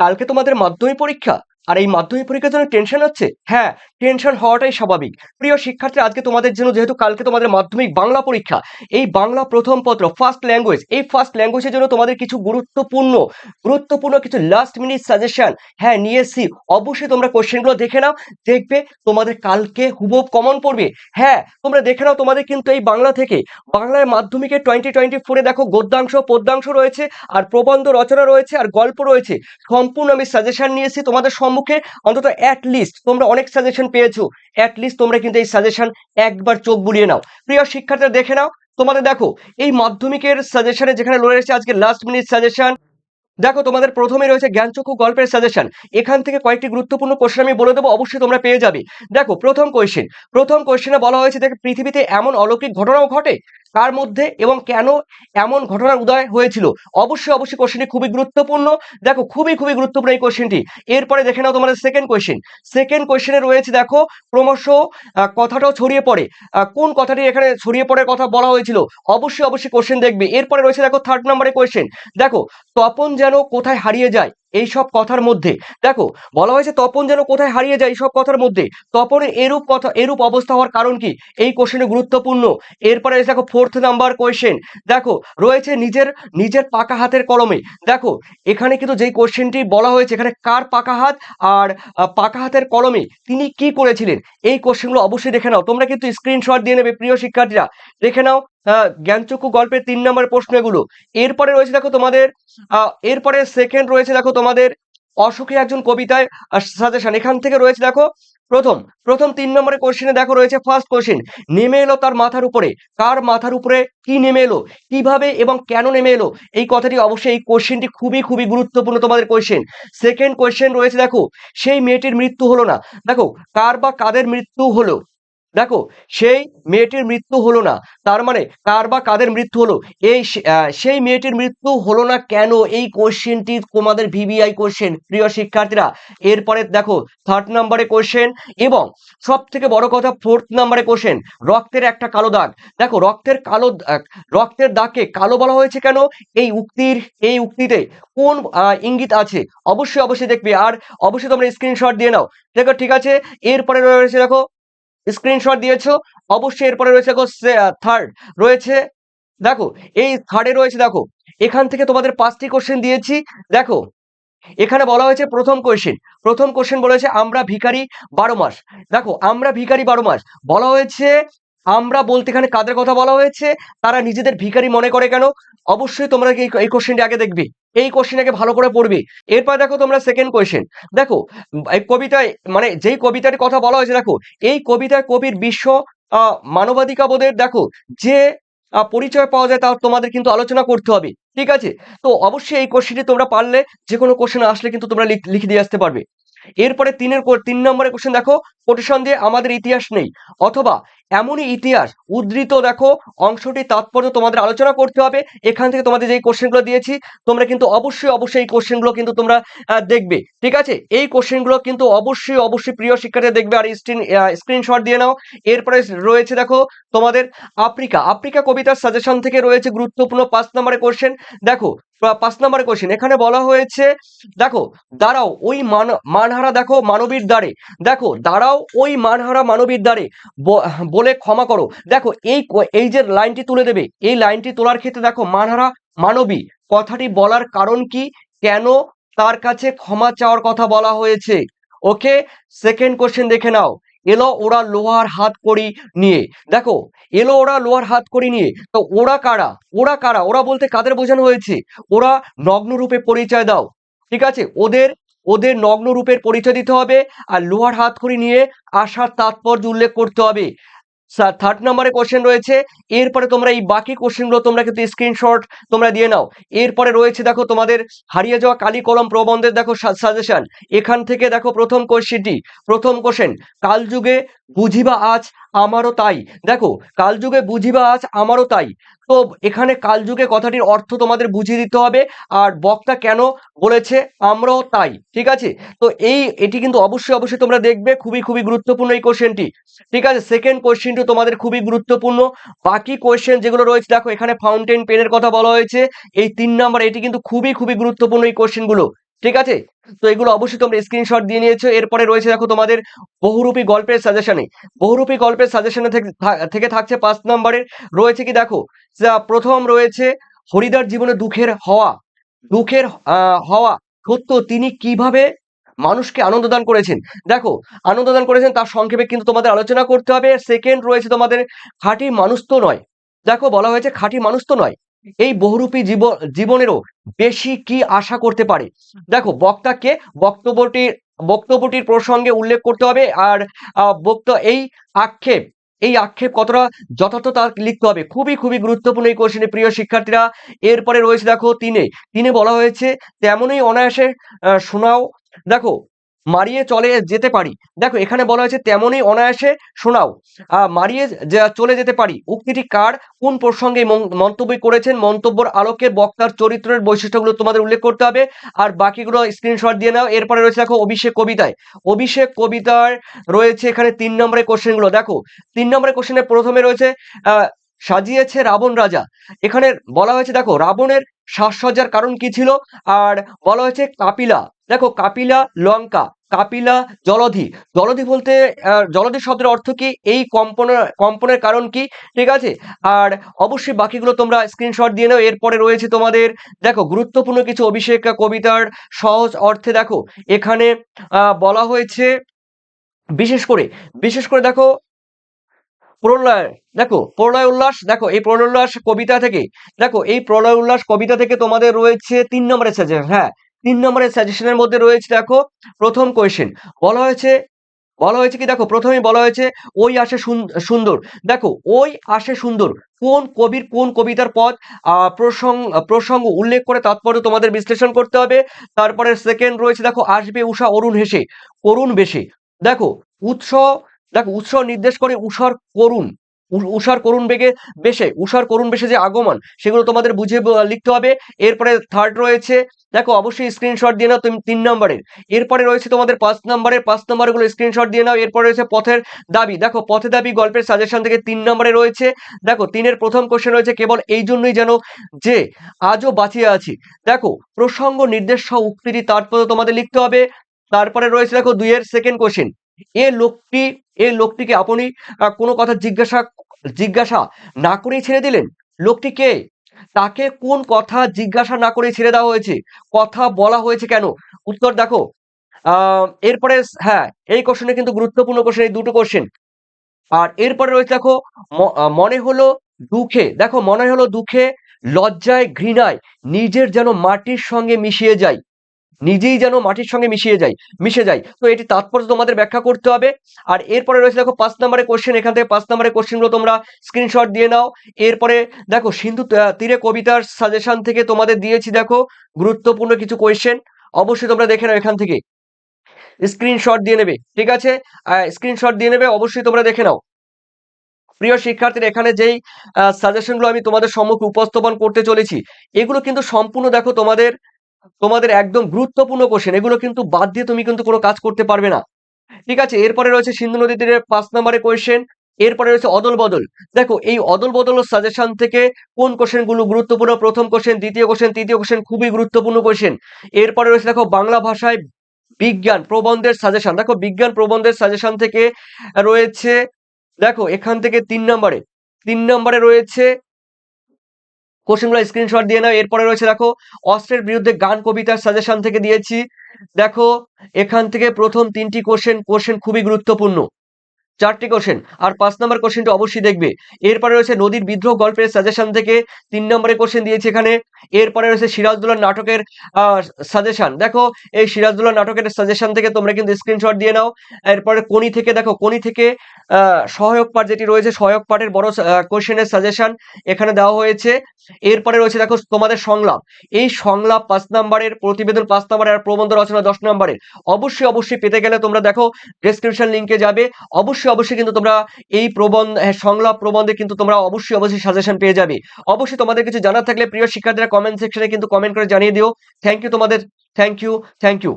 কালকে তোমাদের মাধ্যমিক পরীক্ষা? আর এই মাধ্যমিক পরীক্ষার জন্য টেনশন হচ্ছে? হ্যাঁ টেনশন হওয়াটাই স্বাভাবিক। প্রিয় শিক্ষার্থী, আজকে তোমাদের জন্য যেহেতু কালকে তোমাদের মাধ্যমিক বাংলা পরীক্ষা, এই বাংলা প্রথম পত্র ফার্স্ট ল্যাঙ্গুয়েজ এই ফার্স্ট ল্যাঙ্গুয়েজের জন্য তোমাদের কিছু গুরুত্বপূর্ণ গুরুত্বপূর্ণ কিছু লাস্ট মিনিট সাজেশন হ্যাঁ নিয়ে এসছি। অবশ্যই তোমরা কোশ্চেনগুলো দেখে নাও, দেখবে তোমাদের কালকে হুবহুব কমন পড়বে। হ্যাঁ তোমরা দেখে নাও তোমাদের কিন্তু এই বাংলা থেকে। বাংলার মাধ্যমিকে টোয়েন্টি টোয়েন্টি ফোরে দেখো গদ্যাংশ, পদ্যাংশ রয়েছে, আর প্রবন্ধ রচনা রয়েছে, আর গল্প রয়েছে। সম্পূর্ণ আমি সাজেশন নিয়েছি তোমাদের সম্মুখে অন্তত অ্যাট লিস্ট তোমরা অনেক সাজেশন পেয়েছ। অ্যাট লিস্ট তোমরা কিন্তু এই সাজেশন একবার চোখ বুলিয়ে নাও। প্রিয় শিক্ষার্থীরা, দেখে নাও। তোমাদের দেখো, এই মাধ্যমিকের সাজেশনে যেখানে লড়ে রয়েছে আজকে লাস্ট মিনিট সাজেশন দেখো তোমাদের প্রথমে রয়েছে জ্ঞানচক্ষু গল্পের সাজেশন এখান থেকে কয়েকটি গুরুত্বপূর্ণ কোশ্চেন আমি বলে দেবো, অবশ্যই তোমরা পেয়ে যাবে। দেখো, প্রথম কোয়েশ্চেন প্রথম কোয়েশ্চেনে বলা হয়েছে, দেখো, পৃথিবীতে এমন অলৌকিক ঘটনাও ঘটে কার মধ্যে এবং কেন এমন ঘটনার উদয় হয়েছিল? অবশ্যই অবশ্যই কোশ্চেনটি খুবই গুরুত্বপূর্ণ। দেখো, খুবই খুবই গুরুত্বপূর্ণ এই কোশ্চেনটি এরপরে দেখে নাও তোমাদের সেকেন্ড কোয়েশ্চেন সেকেন্ড কোয়েশ্চেনে রয়েছে, দেখো, ক্রমশ কথাটাও ছড়িয়ে পড়ে। কোন কথাটি এখানে ছড়িয়ে পড়ার কথা বলা হয়েছিল? অবশ্যই অবশ্যই কোশ্চেন দেখবে। এরপরে রয়েছে, দেখো থার্ড নম্বরে কোয়েশ্চেন দেখো, তপন যেন কোথায় হারিয়ে যায়? এই সব কথার মধ্যে। দেখো, বলা হয়েছে তপন যেন কোথায় হারিয়ে যায় এই সব কথার মধ্যে। তপনের এরূপ কথা, এরূপ অবস্থা হওয়ার কারণ কি? এই কোশ্চেনে গুরুত্বপূর্ণ। এরপরে দেখো ফোর্থ নাম্বার কোয়েশ্চেন দেখো, রয়েছে নিজের নিজের পাকা হাতের কলমে। দেখো, এখানে কিন্তু যেই কোশ্চেনটি বলা হয়েছে, এখানে কার পাকা হাত আর পাকা হাতের কলমে তিনি কি করেছিলেন? এই কোশ্চেনগুলো অবশ্যই দেখে নাও। তোমরা কিন্তু স্ক্রিনশট দিয়ে নেবে, প্রিয় শিক্ষার্থীরা। দেখে নাও জ্ঞানচক্ষু গল্পের তিন নম্বর প্রশ্ন এগুলো এরপরে রয়েছে দেখো তোমাদের এরপরে সেকেন্ড রয়েছে দেখো তোমাদের অসুখী একজন কবিতায় সাজেশন এখান থেকে রয়েছে দেখো, প্রথম প্রথম তিন নম্বরের কোশ্চেনে দেখো রয়েছে ফার্স্ট কোশ্চেন নেমে এলো তার মাথার উপরে। কার মাথার উপরে কি নেমে এলো? কীভাবে এবং কেন নেমে এলো? এই কথাটি অবশ্যই এই কোশ্চেনটি খুবই খুবই গুরুত্বপূর্ণ তোমাদের কোশ্চেন সেকেন্ড কোশ্চেন রয়েছে দেখো, সেই মেয়েটির মৃত্যু হলো না। দেখো, কার বা কাদের মৃত্যু হলো? দেখো, সেই মেয়েটির মৃত্যু হলো না। তার মানে কার বা কাদের মৃত্যু হলো? এই সেই মেয়েটির মৃত্যু হলো না কেন? এই কোশ্চেনটি তোমাদের ভিভিআই কোশ্চেন, প্রিয় শিক্ষার্থীরা। এরপরে দেখো থার্ড নাম্বারে কোশ্চেন এবং সব থেকে বড় কথা ফোর্থ নাম্বারে কোশ্চেন, রক্তের একটা কালো দাগ। দেখো, রক্তের কালো রক্তের দাগকে কালো বলা হয়েছে কেন? এই উক্তির, এই উক্তিতে কোন ইঙ্গিত আছে? অবশ্যই অবশ্যই দেখবে। আর অবশ্যই তোমরা স্ক্রিনশট দিয়ে নাও। দেখো, ঠিক আছে? এরপরে রয়েছে, দেখো স্ক্রিনশট দিয়েছ। অবশ্যই এরপরে রয়েছে দেখো থার্ড রয়েছে। দেখো, এই থার্ডে রয়েছে দেখো, এখান থেকে তোমাদের পাঁচটি কোশ্চেন দিয়েছি। দেখো, এখানে বলা হয়েছে প্রথম কোশ্চেন প্রথম কোশ্চেন বলেছে আমরা ভিকারি বারো মাস। দেখো, আমরা ভিকারি বারো মাস। বলা হয়েছে আমরা বলতে এখানে কাদের কথা বলা হয়েছে? তারা নিজেদের ভিখারি মনে করে কেন? অবশ্যই তোমরা এই কোশ্চেনটি আগে দেখবে। এই কোশ্চেন আগে ভালো করে পড়বে। এরপর দেখো তোমরা সেকেন্ড কোশ্চেন দেখো, এই কবিতায় মানে যেই কবিতার কথা বলা হয়েছে, দেখো, এই কবিতায় কবির বিশ্ব মানবাধিকাবোধের দেখো, যে পরিচয় পাওয়া যায় তা তোমাদের কিন্তু আলোচনা করতে হবে। ঠিক আছে? তো অবশ্যই এই কোশ্চেনটি তোমরা পারলে যে কোনো কোশ্চেন আসলে কিন্তু তোমরা লিখ- দিয়ে আসতে পারবে। এরপরে তিনের তিন নম্বরের কোশ্চেন দেখো দিয়ে আমাদের ইতিহাস নেই। অথবা এমনই ইতিহাস উদ্ধৃত, দেখো অংশটি তাৎপর্য তোমাদের আলোচনা করতে হবে। এখান থেকে তোমাদের যেই কোশ্চেনগুলো দিয়েছি, তোমরা কিন্তু অবশ্যই অবশ্যই এই কোশ্চেনগুলো কিন্তু তোমরা দেখবে। ঠিক আছে? এই কোশ্চেনগুলো কিন্তু অবশ্যই অবশ্যই প্রিয় শিক্ষার্থী দেখবে। আর স্ক্রিন স্ক্রিনশট দিয়ে নাও। এরপরে রয়েছে, দেখো, তোমাদের আফ্রিকা। আফ্রিকা কবিতার সাজেশন থেকে রয়েছে গুরুত্বপূর্ণ পাঁচ নম্বরের কোশ্চেন দেখো পাঁচ নম্বরের কোশ্চেন এখানে বলা হয়েছে, দেখো, দাঁড়াও, ওই মান, মানহারা, দেখো, মানবীর দ্বারে। দেখো, দাঁড়াও ওই মানহারা মানবীর দ্বারে বলে ক্ষমা করো। দেখো, এই এই যে লাইনটি তুলে দেবে, এই লাইনটি তোলার ক্ষেত্রে দেখো, মানহারা মানবী, কথাটি বলার কারণ কি? কেন তার কাছে ক্ষমা চাওয়ার কথা বলা হয়েছে? ওকে সেকেন্ড কোশ্চেন দেখে নাও। এলো ওরা লোহার হাত করি নিয়ে। দেখো, এলো ওরা লোহার হাত করি নিয়ে। তো ওরা কারা? ওরা কারা? ওরা বলতে কাদের বোঝানো হয়েছে? ওরা নগ্ন রূপে পরিচয় দাও। ঠিক আছে? ওদের ওদের নগ্ন রূপের পরিচয় দিতে হবে আর লোহার হাত করি নিয়ে আসার তাৎপর্য উল্লেখ করতে হবে। থার্ড নম্বরে কোশ্চেন রয়েছে। এরপরে তোমরা এই বাকি কোশ্চেনগুলো তোমরা কিন্তু স্ক্রিনশট তোমরা দিয়ে নাও। এরপরে রয়েছে দেখো তোমাদের হারিয়ে যাওয়া কালি কলম প্রবন্ধের দেখো সাজেশন এখান থেকে দেখো প্রথম কোশ্চেনটি প্রথম কোশ্চেন কালযুগে বুঝিবা আজ আমারও তাই। দেখো, কালযুগে বুঝিবা আজ আমারও তাই। তো এখানে কালযুগে কথাটির অর্থ তোমাদের বুঝিয়ে দিতে হবে, আর বক্তা কেন বলেছে আমরাও তাই, ঠিক আছে? তো এই, এটি কিন্তু অবশ্যই অবশ্যই তোমরা দেখবে, খুবই খুবই গুরুত্বপূর্ণ এই কোশ্চেনটি ঠিক আছে সেকেন্ড কোশ্চেনটি তোমাদের খুবই গুরুত্বপূর্ণ। বাকি কোশ্চেন যেগুলো রয়েছে, দেখো, এখানে ফাউন্টেন পেনের কথা বলা হয়েছে। এই তিন নাম্বার এটি কিন্তু খুবই খুবই গুরুত্বপূর্ণ এই কোশ্চেনগুলো ঠিক আছে? তো এগুলো অবশ্যই তোমরা স্ক্রিনশট দিয়ে নিয়েছো। এরপরে রয়েছে দেখো তোমাদের বহুরূপী গল্পের সাজেশনে বহুরূপী গল্পের সাজেশনে থেকে থাকছে পাঁচ নম্বরের রয়েছে কি দেখো? প্রথম রয়েছে হরিদার জীবনে দুঃখের হওয়া। দুঃখের হওয়া সত্য তিনি কীভাবে মানুষকে আনন্দ দান করেছেন? দেখো, আনন্দ দান করেছেন তার সংক্ষেপে কিন্তু তোমাদের আলোচনা করতে হবে। সেকেন্ড রয়েছে তোমাদের খাঁটি মানুষ তো নয়। দেখো বলা হয়েছে খাঁটি মানুষ তো নয়। এই বহুরূপী জীবন জীবনেরও বেশি কি আশা করতে পারে? দেখো, বক্তাকে বক্তব্যটির বক্তব্যটির প্রসঙ্গে উল্লেখ করতে হবে আর বক্তা এই আক্ষেপ এই আক্ষেপ কতটা যথার্থ তা লিখতে হবে। খুবই খুবই গুরুত্বপূর্ণ এই কোশ্চেনে প্রিয় শিক্ষার্থীরা। এরপরে রয়েছে, দেখো, তিনে। তিনে বলা হয়েছে, তেমনই অনায়াসে শোনাও। দেখো মারিয়ে চলে যেতে পারি। দেখো, এখানে বলা হয়েছে তেমনই অনায়াসে শোনাও। মারিয়ে চলে যেতে পারি। উক্তিটি কার? কোন প্রসঙ্গে মন্তব্য করেছেন? মন্তব্যর আলোকে বক্তার চরিত্রের বৈশিষ্ট্যগুলো তোমাদের উল্লেখ করতে হবে। আর বাকিগুলো স্ক্রিনশট দিয়ে নাও। এরপরে রয়েছে দেখো, অভিষেক কবিতায়। অভিষেক কবিতার রয়েছে এখানে তিন নম্বরের কোশ্চেনগুলো দেখো, তিন নম্বরের কোশ্চেনে প্রথমে রয়েছে সাজিয়েছে রাবণ রাজা। এখানে বলা হয়েছে দেখো, রাবণের সাজসজ্জার কারণ কি ছিল? আর বলা হয়েছে কাপিলা। দেখো, কাপিলা, লঙ্কা। কাপিলা জলধি। জলধি বলতে জলধি শব্দের অর্থ কি? এই কম্পনের কম্পনের কারণ কি? ঠিক আছে? আর অবশ্যই বাকিগুলো তোমরা স্ক্রিনশট দিয়ে নাও, এরপরে রয়েছে তোমাদের, দেখো, গুরুত্বপূর্ণ কিছু অভিষেক কবিতার সহজ অর্থে দেখো, এখানে বলা হয়েছে, বিশেষ করে বিশেষ করে দেখো, প্রলয় দেখো, প্রলয় উল্লাস, দেখো, এই প্রলয় উল্লাস কবিতা থেকে, দেখো, এই প্রলয় উল্লাস কবিতা থেকে তোমাদের রয়েছে তিন নম্বরের সাজেশন হ্যাঁ তিন নম্বরের সাজেশনের মধ্যে রয়েছে, দেখো, প্রথম কোয়েশ্চেন বলা হয়েছে বলা হয়েছে কি, দেখো, প্রথমেই বলা হয়েছে, ওই আসে সুন- সুন্দর। দেখো, ওই আসে সুন্দর। কোন কবির কোন কবিতার পদ প্রসঙ্গ প্রসঙ্গ উল্লেখ করে তাৎপর্য তোমাদের বিশ্লেষণ করতে হবে। তারপরে সেকেন্ড রয়েছে, দেখো, আসবে উষা, অরুণ হেসে, করুণ বেশে। দেখো, উৎস দেখো, উৎস নির্দেশ করে উষার করুণ উষার করুণ বেগে, বেশে, উষার করুণ বেশে যে আগমন, সেগুলো তোমাদের বুঝে লিখতে হবে। এরপরে থার্ড রয়েছে দেখো, অবশ্যই স্ক্রিনশট দিয়ে নাও তুমি তিন নম্বরের। এরপরে রয়েছে তোমাদের পাঁচ নম্বরের, পাঁচ নম্বরগুলো স্ক্রিনশট দিয়ে নাও। এরপরে রয়েছে পথের দাবি। দেখো পথে দাবি গল্পের সাজেশন থেকে তিন নম্বরে রয়েছে। দেখো, তিনের প্রথম কোশ্চেন রয়েছে কেবল এই জন্যই যেন যে আজও বাঁচিয়ে আছি। দেখো, প্রসঙ্গ, নির্দেশ সহ উক্তিটি তাৎপর্য তোমাদের লিখতে হবে। তারপরে রয়েছে দেখো দুইয়ের সেকেন্ড কোশ্চেন এ লোকটি, এ লোকটিকে আপনি কোনো কথা জিজ্ঞাসা জিজ্ঞাসা না করেই ছেড়ে দিলেন? লোকটি কে? তাকে কোন কথা জিজ্ঞাসা না করে ছেড়ে দেওয়া হয়েছে? কথা বলা হয়েছে কেন? উত্তর দেখো। আহ, এরপরে হ্যাঁ এই কোশ্চেনে কিন্তু গুরুত্বপূর্ণ কোশ্চেন এই দুটো কোশ্চেন আর এরপরে রয়েছে দেখো মনে হলো দুঃখে, দেখো মনে হলো দুঃখে, লজ্জায় ঘৃণায়, নিজের যেন মাটির সঙ্গে মিশিয়ে যায়। নিজেই যেন মাটির সঙ্গে মিশিয়ে যায়, মিশে যায়। তো এটি তাৎপর্য তোমাদের ব্যাখ্যা করতে হবে। আর এরপরে রয়েছে দেখো পাঁচ নম্বরের কোশ্চেন এখান থেকে পাঁচ নম্বরের কোশ্চেনগুলো তোমরা স্ক্রিনশট দিয়ে নাও। এরপরে দেখো সিন্ধু তীরে কবিতার সাজেশন থেকে তোমাদের দিয়েছি দেখো গুরুত্বপূর্ণ কিছু কোয়েশ্চেন অবশ্যই তোমরা দেখে নাও এখান থেকে। স্ক্রিনশট দিয়ে নেবে, ঠিক আছে? স্ক্রিনশট দিয়ে নেবে, অবশ্যই তোমরা দেখে নাও। প্রিয় শিক্ষার্থীর, এখানে যেই সাজেশনগুলো আমি তোমাদের সম্মুখে উপস্থাপন করতে চলেছি, এগুলো কিন্তু সম্পূর্ণ দেখো তোমাদের তোমাদের একদম গুরুত্বপূর্ণ কোশ্চেন এগুলো কিন্তু বাদ দিয়ে তুমি কিন্তু কোনো কাজ করতে পারবে না। ঠিক আছে? এরপরে রয়েছে সিন্ধু নদী তীরের পাঁচ নম্বরের কোয়েশ্চেন এরপরে রয়েছে অদল বদল। দেখো, এই অদল বদল সাজেশন থেকে কোন কোশ্চেনগুলো গুরুত্বপূর্ণ? প্রথম কোশ্চেন দ্বিতীয় কোশ্চেন তৃতীয় কোশ্চেন খুবই গুরুত্বপূর্ণ কোশ্চেন এরপরে রয়েছে দেখো বাংলা ভাষায় বিজ্ঞান, প্রবন্ধের সাজেশন দেখো, বিজ্ঞান, প্রবন্ধের সাজেশন থেকে রয়েছে, দেখো, এখান থেকে তিন নম্বরে তিন নম্বরে রয়েছে কোশ্চেনগুলো স্ক্রিনশট দিয়ে নাও। এরপরে রয়েছে, দেখো, অস্ত্রের বিরুদ্ধে গান কবিতার সাজেশন থেকে দিয়েছি। দেখো, এখান থেকে প্রথম তিনটি কোশ্চেন কোশ্চেন খুবই গুরুত্বপূর্ণ। চারটি কোশ্চেন আর পাঁচ নম্বর কোশ্চেনটা অবশ্যই দেখবে। এরপরে রয়েছে নদীর বিদ্রোহ গল্পের সাজেশন থেকে তিন নম্বরে কোশ্চেন দিয়েছে এখানে। এরপরে রয়েছে সিরাজদৌল্লার নাটকের সাজেশন দেখো, এই সিরাজদৌল্লার নাটকের সাজেশন থেকে তোমরা কিন্তু স্ক্রিনশট দিয়ে নাও। এরপরে কোনি থেকে, দেখো কোনি থেকে সহায়ক পাঠ যেটি রয়েছে, সহায়ক পাঠের বড় কোশ্চেনের সাজেশন এখানে দেওয়া হয়েছে। এরপরে রয়েছে, দেখো, তোমাদের সংলাপ। এই সংলাপ পাঁচ নম্বরের, প্রতিবেদন পাঁচ নম্বরের আর প্রবন্ধ রচনা দশ নম্বরের। অবশ্যই অবশ্যই পেতে গেলে তোমরা দেখো ডেসক্রিপশন লিঙ্কে যাবে। অবশ্যই অবশ্যই অবশ্যই কিন্তু তোমরা এই প্রবন্ধ হ্যাঁ, সংলাপ প্রবন্ধে কিন্তু তোমরা অবশ্যই অবশ্যই সাজেশন পেয়ে যাবে। অবশ্যই তোমাদের কিছু জানার থাকলে প্রিয় শিক্ষার্থীরা কমেন্ট সেকশনে কিন্তু কমেন্ট করে জানিয়ে দিও। থ্যাংক ইউ তোমাদের। Thank you thank you